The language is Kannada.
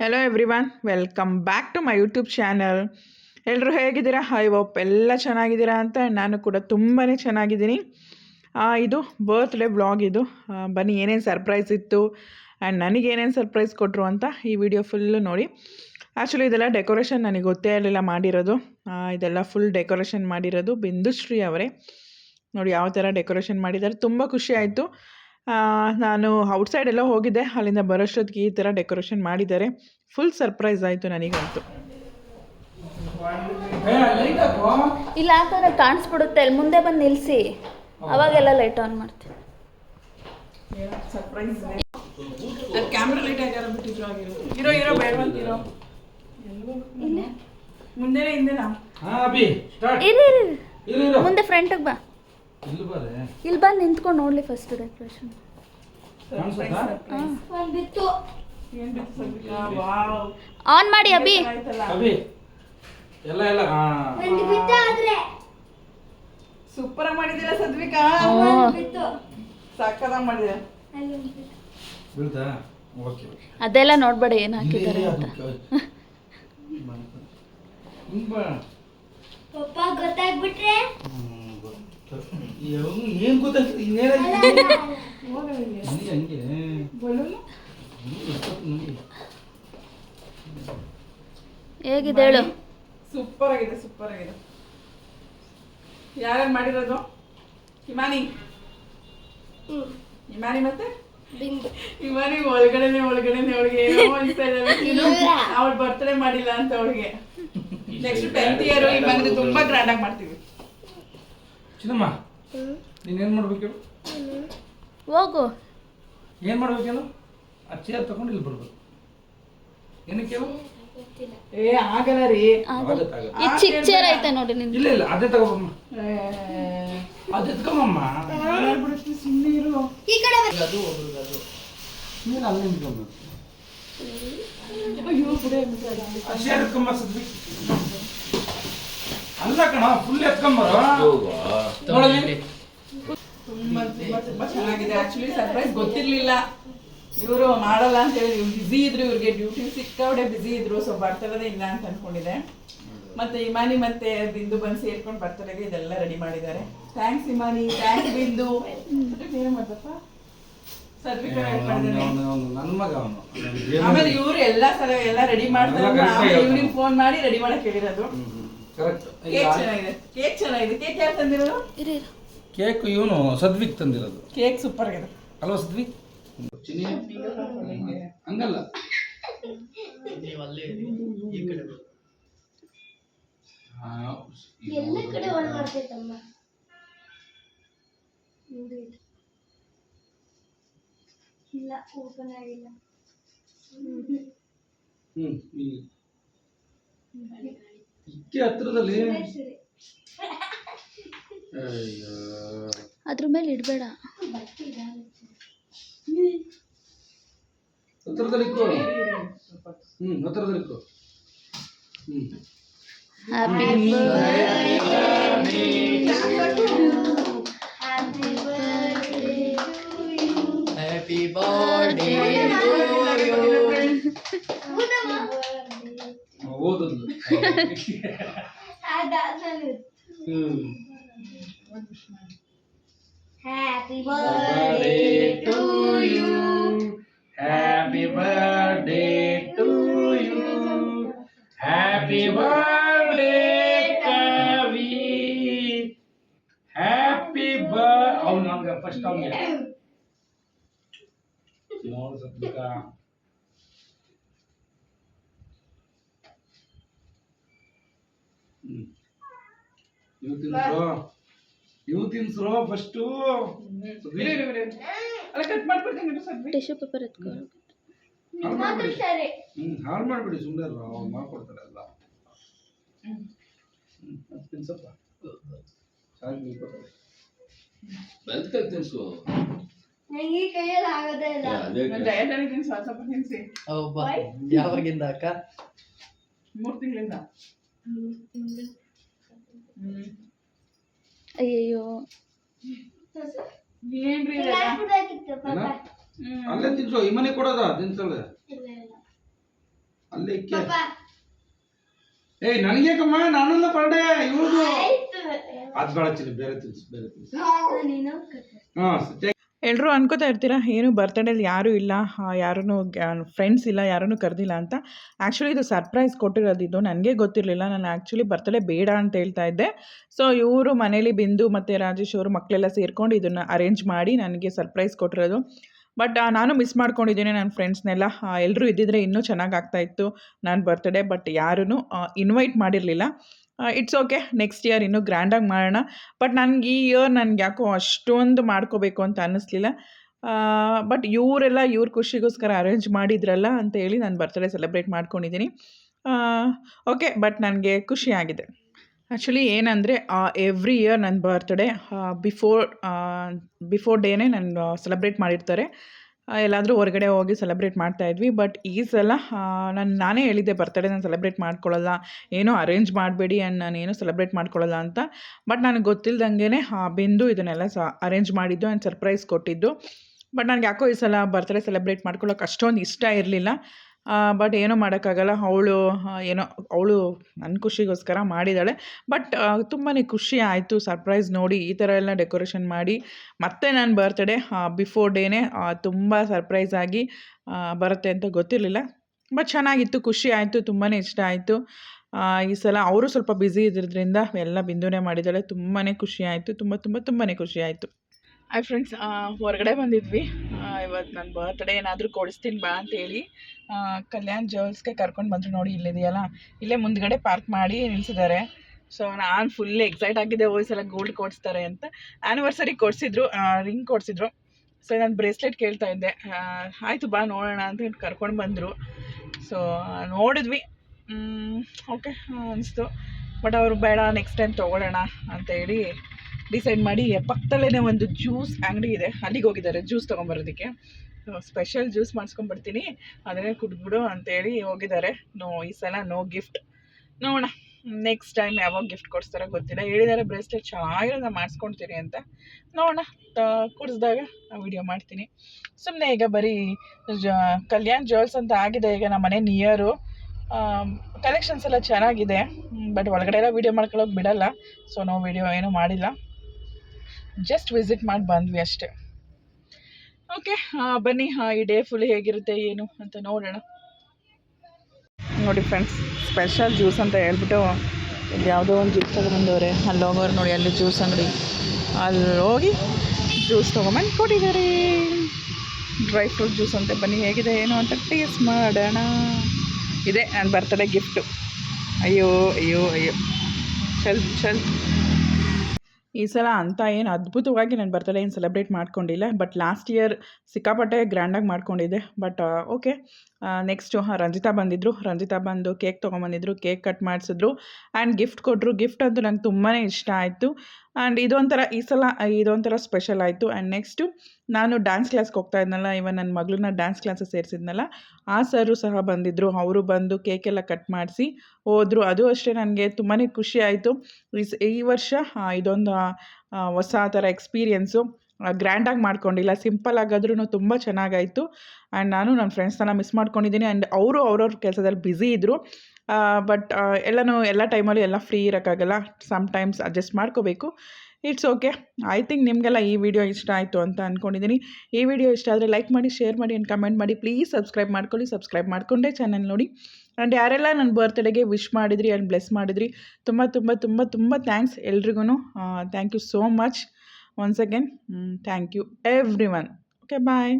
Hello everyone welcome back to my YouTube channel ಎಲ್ಲರೂ ಹೇಗಿದ್ದೀರಾ? ಹೈ ಹೋಪ್ ಎಲ್ಲ ಚೆನ್ನಾಗಿದ್ದೀರಾ ಅಂತ ನಾನು ಕೂಡ ತುಂಬಾ ಚೆನ್ನಾಗಿದ್ದೀನಿ. ಇದು ಬರ್ತ್ಡೇ ಬ್ಲಾಗ್ ಇದು. ಬನ್ನಿ, ಏನೇನು ಸರ್ಪ್ರೈಸ್ ಇತ್ತು ಆ್ಯಂಡ್ ನನಗೆ ಏನೇನು ಸರ್ಪ್ರೈಸ್ ಕೊಟ್ಟರು ಅಂತ ಈ ವಿಡಿಯೋ ಫುಲ್ಲು ನೋಡಿ. ಆ್ಯಕ್ಚುಲಿ ಇದೆಲ್ಲ ಡೆಕೋರೇಷನ್ ನನಗೆ ಗೊತ್ತೇ ಇರಲಿಲ್ಲ ಮಾಡಿರೋದು. ಇದೆಲ್ಲ ಫುಲ್ ಡೆಕೋರೇಷನ್ ಮಾಡಿರೋದು ಬಿಂದುಶ್ರೀ ಅವರೇ. ನೋಡಿ, ಯಾವ ಥರ ಡೆಕೋರೇಷನ್ ಮಾಡಿದ್ದಾರೆ. ತುಂಬ ಖುಷಿ ಆಯಿತು. ನಾನು ಔಟ್ಸೈಡ್ ಎಲ್ಲ ಹೋಗಿದ್ದೆ. ಅಲ್ಲಿಂದ ಬರೋಷ್ಟೊತ್ತಿಗೆ ಈ ಥರ ಡೆಕೋರೇಷನ್ ಮಾಡಿದ್ದಾರೆ. ಫುಲ್ ಸರ್ಪ್ರೈಸ್ ಆಯಿತು ನನಗಂತೂ. ಇಲ್ಲ ಯಾಕಂದ್ರೆ ಕಾಣಿಸ್ಬಿಡುತ್ತೆ. ಅಲ್ಲಿ ಮುಂದೆ ಬಂದು ನಿಲ್ಲಿಸಿ ಅವಾಗೆಲ್ಲ ಲೈಟ್ ಆನ್ ಇರು ಮುಂದೆ ಫ್ರಂಟಿಗೆ ಬಾ. ಇಲ್ಲಿ ಬಾರೆ. ಇಲ್ಲಿ ಬಂದು ನಿಂತ್ಕೊಂಡು ನೋಡ್ಲಿ ಫಸ್ಟ್ ಡೆಕೋರೇಷನ್ ಆನ್ ಮಾಡಿ ಅಭಿ. ಅಭಿ. ಎಲ್ಲ ಎಲ್ಲ. ಸೂಪರ್ ಆಗಿ ಮಾಡಿದಿಲ್ಲ ಸದ್ವಿಕಾ ಸಕ್ಕತ್ತಾಗಿ ಮಾಡಿದೆ ಬೀಳ್ತಾ ಓಕೆ ಓಕೆ. ಅದೆಲ್ಲ ನೋಡ್ಬೇಡ ಏನು ಹಾಕಿದ್ದಾರೆ ಅಂತ. ಪಪ್ಪ ಗೊತ್ತಾಗ್ಬಿಟ್ರೆ? ಏನ್ ಗೊತ್ತಾಗ್ತದೆ ಹಂಗೆ. ಹೇಗಿದೆ ಹೇಳು. ಸೂಪರ್ ಆಗಿದೆ ಸೂಪರ್ ಆಗಿದೆ ಯಾರ್ಯಾರು ಮಾಡಿರೋದು? ಹಿಮಾನಿ. ಹಿಮಾನಿ ಮತ್ತೆ? ಬಿಂದು. ಹಿಮಾನಿ ಒಳಗಡೆನೆ ಒಳಗಡೆನೆ ಅವಳಿಗೆ ಏನೋ ಅನ್ಸ್ತಾ ಇದೆ. ಅವಳು ಬರ್ತ್ಡೇ ಮಾಡಿಲ್ಲ ಅಂತ ಅವಳಿಗೆ. ನೆಕ್ಸ್ಟ್ ಟೆಂತ್ ಇಯರ್ ಬಂದ್ರೆ ತುಂಬಾ ಗ್ರ್ಯಾಂಡ್ ಆಗಿ ಮಾಡ್ತೀವಿ. ಚಿನ್ನಮ್ಮ ನೀನೇನ್ ಮಾಡ್ಬೇಕು ಹೇಳು. ಹೋಗು. ಏನ್ ಮಾಡ್ಬೇಕೇನು ಆ ಚೇರ್ ತಗೊಂಡು ಇಲ್ಲಿ ಬರ್ಬೇಕು. ಏನಕ್ಕೆ ಹೇಳು. ಏ ಆಗಲ್ಲ ರೀ. ಆಗತ್ತೆ, ಆಗತ್ತೆ. ಈ ಚಿಕ್ಕ ಚೇರ್ ಐತೆ ನೋಡಿ ನಿನ್ ಇಲ್ಲ ಇಲ್ಲ ಅದೇ ತಗೋಬಮ್ಮ. ಏ, ಅದು ಮಾಡ್ಬಿಡಷ್ಟು ಸುಮ್ಮನೆ ಇರು. ಈ ಕಡೆ ಬನ್ನಿ. ನೀನು ಅಲ್ಲಿ ನಿಂತ್ಕೊಂಬ ಅಯ್ಯೋ ಬಿಡೆ ಆ ಚೇರ್ ಎತ್ಕೊಂಬ ಸದ್ವಿ ಕಣ ಫುಲ್ ಎತ್ಕೊಂಬರ ನೋಡಲಿ ತುಂಬಾ ತುಂಬಾ ತುಂಬಾ ಚೆನ್ನಾಗಿದೆ. ಆಕ್ಚುಲಿ ಸರ್ಪ್ರೈಸ್ ಗೊತ್ತಿರ್ಲಿಲ್ಲ. ಇವರು ಮಾಡಲ್ಲ ಅಂತ ಹೇಳಿ ಇವ್ರು ಬಿಸಿ ಇದ್ರು ಇವ್ರಿಗೆ ಡ್ಯೂಟಿ ಸಿಕ್ಕಾವಡೆ ಬಿಸಿ ಇದ್ರು. ಸೊ ಬರ್ತಡೇ ಇಲ್ಲ ಅಂತ ಅನ್ಕೊಂಡಿದೆ ಮತ್ತೆ ಇಮಾನಿ ಮತ್ತೆ ಬಿಂದು ಬಂದು ಸೇರ್ಕೊಂಡು ಬರ್ತಡೆಗೆ ಇದೆಲ್ಲ ರೆಡಿ ಮಾಡಿದ್ದಾರೆ. Thanks Imani. ಥ್ಯಾಂಕ್ಸ್ ಬಿಂದು. ಏನು ಮಾಡ್ದಪ್ಪ? ಆಮೇಲೆ ಇವ್ರು ಎಲ್ಲಾ ಸಲ ಎಲ್ಲ ರೆಡಿ ಮಾಡ್ತಾರೆ. ಇವ್ರಿಗೆ ಫೋನ್ ಮಾಡಿ ರೆಡಿ ಮಾಡಕ್ ಹೇಳಿರೋದು. ಕರೆಕ್ಟ್ ಕೇಕ್ ಚೆನ್ನಾಗಿದೆ. ಕೇಕ್ ಚೆನ್ನಾಗಿದೆ. ಕೇಕ್ ಯಾರು ತಂದಿರೋದು? ಇರಿ ಕೇಕ್ ಇವನು ಸದ್ವಿಕ್ ತಂದಿರೋದು. ಕೇಕ್ ಸೂಪರ್ ಆಗಿದೆ. ಅಲ್ವಾ ಸದ್ವಿ ಹಂಗಲ್ಲ. ಹಾ, ಎಲ್ಲ ಕಡೆ ಒಳಗೆ ಮಾಡ್ತೈತಮ್ಮ ಇದು ಇದು. ಇಲ್ಲ ಓಪನ್ ಆಗಿಲ್ಲ. ಹ್ಮ್ ಈ ಇಕ್ಕೆ ಹತ್ರದಲ್ಲಿ? ಅಯ್ಯೋ. ಅದ್ರ ಮೇಲೆ ಇಡಬೇಡ. ಹತ್ರದಲ್ಲಿ ಇಕ್ಕೋ. ಹ್ಮ್ ಹತ್ರದಲ್ಲಿ ಇಕ್ಕೋ. ಹ್ಮ್. Happy Happy birthday. ಓದದ್ಲು ಅದಾದ್ಮೇಲೆ ಹ್ಮ್ Happy birthday to you. Happy birthday to you. Happy birthday, Kavi. Happy birthday. ಅವ್ನು ನನ್ಗೆ ಫಸ್ಟ್ ಅವ್ನಿಗೆ ನೋಡು ನೀವು ತಿನ್ಸ್ರೋ ನೀವು ತಿನ್ಸ್ರೋ ಫಸ್ಟು. ಅಲ್ಲ ಕಟ್ ಮಾಡ್ಕೊಡ್ತೀನಿ ಇರು ಟಿಶ್ಯೂ ಪೇಪರ್ ಎತ್ಕೊ ಹಾಳು ಮಾಡ್ಬಿಡಿ. ಸರಿ ಹ್ಮ್ ಹಾಳು ಮಾಡ್ಬಿಡಿ ಸುಮ್ಮನೆ ಅವ್ರು ಮಾಡ್ಕೊಡ್ತಾರೆ ಎಲ್ಲ. ಹ್ಮ್ ಅದು ತಿನ್ಸಪ್ಪ. ಸಾಕು ತಿನ್ಸು? ನಂಗೆ ನನಗೆ ಕೈಯಲ್ಲಿ ಆಗೋದೇ ಇಲ್ಲ. ಡಯಟ್ ಅಲ್ಲಿ ತಿನ್ಸಿ ಸ್ವಲ್ಪ ತಿನ್ಸಿ. ಯಾವಾಗಿಂದ ಅಕ್ಕ? ಮೂರ್ ತಿಂಗಳಿಂದ. ಅಯ್ಯಯ್ಯೋ. ಏನ್ರಿ ಅಲ್ಲೇ ತಿನ್ಸು ಈ ಮನೆ ಕೊಡೋದ ತಿನ್ಸಲ್ಲ ಅಲ್ಲೇ ಇಕ್ಕೆ. ಏಯ್ ನನಗೇಕಮ್ಮ ನಾನಲ್ಲ ಬರ್ಡೆ ಇವ್ರದು. ಅದ್ ಬೇಡ ಚಿಲ್ಲಿ ಬೇರೆ ತಿನ್ಸು ಬೇರೆ ತಿನ್ಸು. ನೀನು ಹಾ ಎಲ್ಲರೂ ಅನ್ಕೋತಾ ಇರ್ತೀರಾ, ಏನು ಬರ್ತಡೇಲಿ ಯಾರೂ ಇಲ್ಲ ಯಾರೂ ಫ್ರೆಂಡ್ಸ್ ಇಲ್ಲ, ಯಾರನ್ನೂ ಕರೆದಿಲ್ಲ ಅಂತ. ಆ್ಯಕ್ಚುಲಿ ಇದು ಸರ್ಪ್ರೈಸ್ ಕೊಟ್ಟಿರೋದಿದ್ದು, ನನಗೆ ಗೊತ್ತಿರಲಿಲ್ಲ, ನಾನು ಆ್ಯಕ್ಚುಲಿ ಬರ್ತಡೇ ಬೇಡ ಅಂತ ಹೇಳ್ತಾ ಇದ್ದೆ. ಸೊ ಇವರು ಮನೇಲಿ ಬಿಂದು ಮತ್ತು ರಾಜೇಶ್ ಅವರು ಮಕ್ಕಳೆಲ್ಲ ಸೇರ್ಕೊಂಡು ಇದನ್ನು ಅರೇಂಜ್ ಮಾಡಿ ನನಗೆ ಸರ್ಪ್ರೈಸ್ ಕೊಟ್ಟಿರೋದು. ಬಟ್ ನಾನು ಮಿಸ್ ಮಾಡ್ಕೊಂಡಿದ್ದೀನಿ ನನ್ನ ಫ್ರೆಂಡ್ಸ್ನೆಲ್ಲ ಎಲ್ಲರೂ ಇದ್ದಿದ್ರೆ ಇನ್ನೂ ಚೆನ್ನಾಗಿ ಆಗ್ತಾಯಿತ್ತು ನನ್ನ ಬರ್ತ್ಡೇ ಬಟ್ ಯಾರೂ ಇನ್ವೈಟ್ ಮಾಡಿರಲಿಲ್ಲ. ಇಟ್ಸ್ ಓಕೆ ನೆಕ್ಸ್ಟ್ ಇಯರ್ ಇನ್ನೂ ಗ್ರ್ಯಾಂಡಾಗಿ ಮಾಡೋಣ. ಬಟ್ ನನಗೆ ಈ ಇಯರ್ ನನಗೆ ಯಾಕೋ ಅಷ್ಟೊಂದು ಮಾಡ್ಕೋಬೇಕು ಅಂತ ಅನ್ನಿಸ್ಲಿಲ್ಲ. ಬಟ್ ಇವರೆಲ್ಲ ಇವ್ರ ಖುಷಿಗೋಸ್ಕರ ಅರೇಂಜ್ ಮಾಡಿದ್ರಲ್ಲ ಅಂತ ಹೇಳಿ ನಾನು ಬರ್ತ್ಡೇ ಸೆಲೆಬ್ರೇಟ್ ಮಾಡ್ಕೊಂಡಿದ್ದೀನಿ ಓಕೆ ಬಟ್ ನನಗೆ ಖುಷಿಯಾಗಿದೆ ಆ್ಯಕ್ಚುಲಿ ಏನಂದರೆ ಎವ್ರಿ ಇಯರ್ ನನ್ನ ಬರ್ತ್ಡೇ ಬಿಫೋರ್ ಬಿಫೋರ್ ಡೇನೇ ನಾನು ಸೆಲೆಬ್ರೇಟ್ ಮಾಡಿರ್ತಾರೆ. ಎಲ್ಲಾದರೂ ಹೊರಗಡೆ ಹೋಗಿ ಸೆಲೆಬ್ರೇಟ್ ಮಾಡ್ತಾ ಇದ್ವಿ. ಬಟ್ ಈ ಸಲ ನಾನು, ನಾನೇ ಹೇಳಿದ್ದೆ ಬರ್ತಡೇ ನಾನು ಸೆಲೆಬ್ರೇಟ್ ಮಾಡ್ಕೊಳ್ಳಲ್ಲ, ಏನೂ ಅರೇಂಜ್ ಮಾಡಬೇಡಿ ಆ್ಯಂಡ್ ನಾನು ಏನೂ ಸೆಲೆಬ್ರೇಟ್ ಮಾಡ್ಕೊಳ್ಳಲ್ಲ ಅಂತ. ಬಟ್ ನನಗೆ ಗೊತ್ತಿಲ್ದಂಗೆ ಬಿಂದು ಇದನ್ನೆಲ್ಲ ಸ ಅರೇಂಜ್ ಮಾಡಿದ್ದು ಆ್ಯಂಡ್ ಸರ್ಪ್ರೈಸ್ ಕೊಟ್ಟಿದ್ದು. ಬಟ್ ನನಗೆ ಯಾಕೋ ಈ ಸಲ ಬರ್ತಡೇ ಸೆಲೆಬ್ರೇಟ್ ಮಾಡ್ಕೊಳ್ಳೋಕೆ ಅಷ್ಟೊಂದು ಇಷ್ಟ ಇರಲಿಲ್ಲ. ಬಟ್ ಏನೂ ಮಾಡೋಕ್ಕಾಗಲ್ಲ. ಅವಳು ಏನೋ, ಅವಳು ನನ್ನ ಖುಷಿಗೋಸ್ಕರ ಮಾಡಿದ್ದಾಳೆ. ಬಟ್ ತುಂಬಾ ಖುಷಿ ಆಯಿತು. ಸರ್ಪ್ರೈಸ್ ನೋಡಿ ಈ ಥರ ಎಲ್ಲ ಡೆಕೋರೇಷನ್ ಮಾಡಿ. ಮತ್ತೆ ನನ್ನ ಬರ್ತ್ಡೇ ಬಿಫೋರ್ ಡೇನೇ ತುಂಬ ಸರ್ಪ್ರೈಸ್ ಆಗಿ ಬರುತ್ತೆ ಅಂತ ಗೊತ್ತಿರಲಿಲ್ಲ. ಬಟ್ ಚೆನ್ನಾಗಿತ್ತು, ಖುಷಿ ಆಯಿತು ತುಂಬಾ ಇಷ್ಟ ಆಯಿತು. ಈ ಸಲ ಅವರು ಸ್ವಲ್ಪ ಬ್ಯುಸಿ ಇದ್ದಿದ್ದರಿಂದ ಎಲ್ಲ ಬಿಂದುನೇ ಮಾಡಿದ್ದಾಳೆ. ತುಂಬಾ ಖುಷಿ ಆಯಿತು. ತುಂಬ ತುಂಬ ತುಂಬಾ ಖುಷಿ ಆಯಿತು. ಹಾಯ್ ಫ್ರೆಂಡ್ಸ್ ಹೊರಗಡೆ ಬಂದಿದ್ವಿ. ಇವತ್ತು ನನ್ನ ಬರ್ತ್ಡೇ ಏನಾದರೂ ಕೊಡಿಸ್ತೀನಿ ಬಾ ಅಂತೇಳಿ ಕಲ್ಯಾಣ್ ಜುವೆಲ್ಸ್ಗೆ ಕರ್ಕೊಂಡು ಬಂದರು ನೋಡಿ ಇಲ್ಲಿದೆಯಲ್ಲ, ಇಲ್ಲೇ ಮುಂದ್ಗಡೆ ಪಾರ್ಕ್ ಮಾಡಿ ನಿಲ್ಸಿದ್ದಾರೆ. ಸೊ ನಾನು ಫುಲ್ ಎಕ್ಸೈಟ್ ಆಗಿದ್ದೆ ಸಲ ಗೋಲ್ಡ್ ಕೊಡಿಸ್ತಾರೆ ಅಂತ. ಆ್ಯನಿವರ್ಸರಿ ಕೊಡಿಸಿದ್ರು ರಿಂಗ್ ಕೊಡಿಸಿದ್ರು. ಸೊ ನಾನು ಬ್ರೇಸ್ಲೆಟ್ ಕೇಳ್ತಾ ಇದ್ದೆ. ಆಯಿತು ಬಾ ನೋಡೋಣ ಅಂತ ಕರ್ಕೊಂಡು ಬಂದರು. ಸೊ ನೋಡಿದ್ವಿ. ಓಕೆ ಅನಿಸ್ತು. ಬಟ್ ಅವರು ಬೇಡ ನೆಕ್ಸ್ಟ್ ಟೈಮ್ ತೊಗೊಳ್ಳೋಣ ಅಂತ ಹೇಳಿ ಡಿಸೈಡ್ ಮಾಡಿ ಪಕ್ಕದಲ್ಲೇ ಒಂದು ಜ್ಯೂಸ್ ಅಂಗಡಿ ಇದೆ. ಅಲ್ಲಿಗೆ ಹೋಗಿದ್ದಾರೆ, ಜ್ಯೂಸ್ ತೊಗೊಂಬರೋದಕ್ಕೆ. ಸ್ಪೆಷಲ್ ಜ್ಯೂಸ್ ಮಾಡಿಸ್ಕೊಂಡ್ಬರ್ತೀನಿ ಅದನ್ನೇ ಕುಡಿದ್ಬಿಡು ಅಂತೇಳಿ ಹೋಗಿದ್ದಾರೆ. ನೋ ಈ ಸಲ ನೋ ಗಿಫ್ಟ್ ನೋಡೋಣ ನೆಕ್ಸ್ಟ್ ಟೈಮ್ ಯಾವಾಗ ಗಿಫ್ಟ್ ಕೊಡಿಸ್ತಾರೋ ಗೊತ್ತಿಲ್ಲ. ಹೇಳಿದ್ದಾರೆ ಬ್ರೇಸ್ಲೆಟ್ ಚೆನ್ನಾಗಿರೋದ ಮಾಡಿಸ್ಕೊಳ್ತೀನಿ ಅಂತ. ನೋಡೋಣ ಕುಡಿಸ್ದಾಗ ವಿಡಿಯೋ ಮಾಡ್ತೀನಿ. ಸುಮ್ಮನೆ ಈಗ ಬರೀ ಕಲ್ಯಾಣ್ ಜ್ಯುವೆಲ್ಸ್ ಅಂತ ಆಗಿದೆ. ಈಗ ನಮ್ಮ ಮನೆ ನಿಯರು ಕಲೆಕ್ಷನ್ಸ್ ಎಲ್ಲ ಚೆನ್ನಾಗಿದೆ. ಬಟ್ ಒಳಗಡೆ ಎಲ್ಲ ವೀಡಿಯೋ ಮಾಡ್ಕೊಳ್ಳೋಕೆ ಬಿಡಲ್ಲ. ಸೊ ನಾವು ವೀಡಿಯೋ ಏನೂ ಮಾಡಿಲ್ಲ. ಜಸ್ಟ್ ವಿಸಿಟ್ ಮಾಡಿ ಬಂದ್ವಿ ಅಷ್ಟೇ. ಓಕೆ ಬನ್ನಿ ಈ ಡೇ ಫುಲ್ ಹೇಗಿರುತ್ತೆ, ಏನು ಅಂತ ನೋಡೋಣ. ನೋಡಿ ಫ್ರೆಂಡ್ಸ್ ಸ್ಪೆಷಲ್ ಜ್ಯೂಸ್ ಅಂತ ಹೇಳ್ಬಿಟ್ಟು ಇಲ್ಲಿ ಯಾವುದೋ ಒಂದು ಜ್ಯೂಸ್ ತೊಗೊಂಬಂದವ್ರೆ ಅಲ್ಲಿ ಹೋಗೋರು ನೋಡಿ, ಅಲ್ಲಿ ಜ್ಯೂಸ್ ಅಂಗಡಿ. ಅಲ್ಲಿ ಹೋಗಿ ಜ್ಯೂಸ್ ತೊಗೊಂಬಂದು ಕೊಟ್ಟಿದ್ದಾರೆ. ಡ್ರೈ ಫ್ರೂಟ್ ಜ್ಯೂಸ್ ಅಂತ ಬನ್ನಿ, ಹೇಗಿದೆ, ಏನು ಅಂತ ಟೇಸ್ಟ್ ಮಾಡೋಣ. ಇದೆ ನನ್ನ ಬರ್ತಡೇ ಗಿಫ್ಟು ಅಯ್ಯೋ ಅಯ್ಯೋ ಅಯ್ಯೋ. ಚಲ್ ಚಲ್ ಈ ಸಲ ಅಂತ ಏನು ಅದ್ಭುತವಾಗಿ ನಾನು ಬರ್ತಲ್ಲ ಏನು ಸೆಲೆಬ್ರೇಟ್ ಮಾಡ್ಕೊಂಡಿಲ್ಲ ಬಟ್ ಲಾಸ್ಟ್ ಇಯರ್ ಸಿಕ್ಕಾಪಟ್ಟೆ ಗ್ರ್ಯಾಂಡಾಗಿ ಮಾಡ್ಕೊಂಡಿದ್ದೆ. ಬಟ್ ಓಕೆ ನೆಕ್ಸ್ಟು ರಂಜಿತಾ ಬಂದಿದ್ದರು ರಂಜಿತಾ ಬಂದು ಕೇಕ್ ತೊಗೊಂಬಂದಿದ್ರು ಕೇಕ್ ಕಟ್ ಮಾಡಿಸಿದ್ರು. ಆ್ಯಂಡ್ ಗಿಫ್ಟ್ ಕೊಟ್ಟರು ಗಿಫ್ಟ್ ಅಂತೂ ನಂಗೆ ತುಂಬಾ ಇಷ್ಟ ಆಯಿತು. ಆ್ಯಂಡ್ ಇದೊಂಥರ ಈ ಸಲ ಇದೊಂಥರ ಸ್ಪೆಷಲ್ ಆಯಿತು. ಆ್ಯಂಡ್ ನೆಕ್ಸ್ಟು ನಾನು ಡ್ಯಾನ್ಸ್ ಕ್ಲಾಸ್ಗೆ ಹೋಗ್ತಾ ಇದ್ನಲ್ಲ ಇವನ್ ನನ್ನ ಮಗಳನ್ನ ಡ್ಯಾನ್ಸ್ ಕ್ಲಾಸಸ್ ಸೇರಿಸಿದ್ನಲ್ಲ, ಆ ಸರು ಸಹ ಬಂದಿದ್ದರು ಅವರು ಬಂದು ಕೇಕೆಲ್ಲ ಕಟ್ ಮಾಡಿಸಿ ಹೋದರು. ಅದು ಅಷ್ಟೇ ನನಗೆ ತುಂಬಾ ಖುಷಿ ಆಯಿತು. ಈ ವರ್ಷ ಇದೊಂದು ಹೊಸ ಥರ ಎಕ್ಸ್ಪೀರಿಯೆನ್ಸು ಗ್ರ್ಯಾಂಡಾಗಿ ಮಾಡ್ಕೊಂಡಿಲ್ಲ. ಸಿಂಪಲ್ ಆಗಾದ್ರೂ ತುಂಬ ಚೆನ್ನಾಗಾಯಿತು. ಆ್ಯಂಡ್ ನಾನು ನನ್ನ ಫ್ರೆಂಡ್ಸ್ನ ಮಿಸ್ ಮಾಡ್ಕೊಂಡಿದ್ದೀನಿ ಆ್ಯಂಡ್ ಅವರು ಅವ್ರವ್ರ ಕೆಲಸದಲ್ಲಿ ಬ್ಯುಸಿ ಇದ್ದರು ಬಟ್ ಎಲ್ಲನೂ ಎಲ್ಲ ಟೈಮಲ್ಲೂ ಎಲ್ಲ ಫ್ರೀ ಇರೋಕ್ಕಾಗಲ್ಲ. ಸಮ್ ಟೈಮ್ಸ್ ಅಡ್ಜಸ್ಟ್ ಮಾಡ್ಕೋಬೇಕು. ಇಟ್ಸ್ ಓಕೆ ಐ ಥಿಂಕ್ ನಿಮಗೆಲ್ಲ ಈ ವಿಡಿಯೋ ಇಷ್ಟ ಆಯಿತು ಅಂತ ಅಂದ್ಕೊಂಡಿದ್ದೀನಿ ಈ ವಿಡಿಯೋ ಇಷ್ಟ ಆದರೆ ಲೈಕ್ ಮಾಡಿ ಶೇರ್ ಮಾಡಿ ಆ್ಯಂಡ್ ಕಮೆಂಟ್ ಮಾಡಿ. ಪ್ಲೀಸ್ ಸಬ್ಸ್ಕ್ರೈಬ್ ಮಾಡ್ಕೊಳ್ಳಿ ಸಬ್ಸ್ಕ್ರೈಬ್ ಮಾಡಿಕೊಂಡೇ ಚಾನಲ್ ನೋಡಿ. ಆ್ಯಂಡ್ ಯಾರೆಲ್ಲ ನನ್ನ ಬರ್ತ್ಡೇಗೆ ವಿಶ್ ಮಾಡಿದ್ರಿ ಆ್ಯಂಡ್ ಬ್ಲೆಸ್ ಮಾಡಿದ್ರಿ, ತುಂಬ ತುಂಬ ತುಂಬ ತುಂಬ ಥ್ಯಾಂಕ್ಸ್ ಎಲ್ರಿಗೂ thank you so much once again thank you everyone okay bye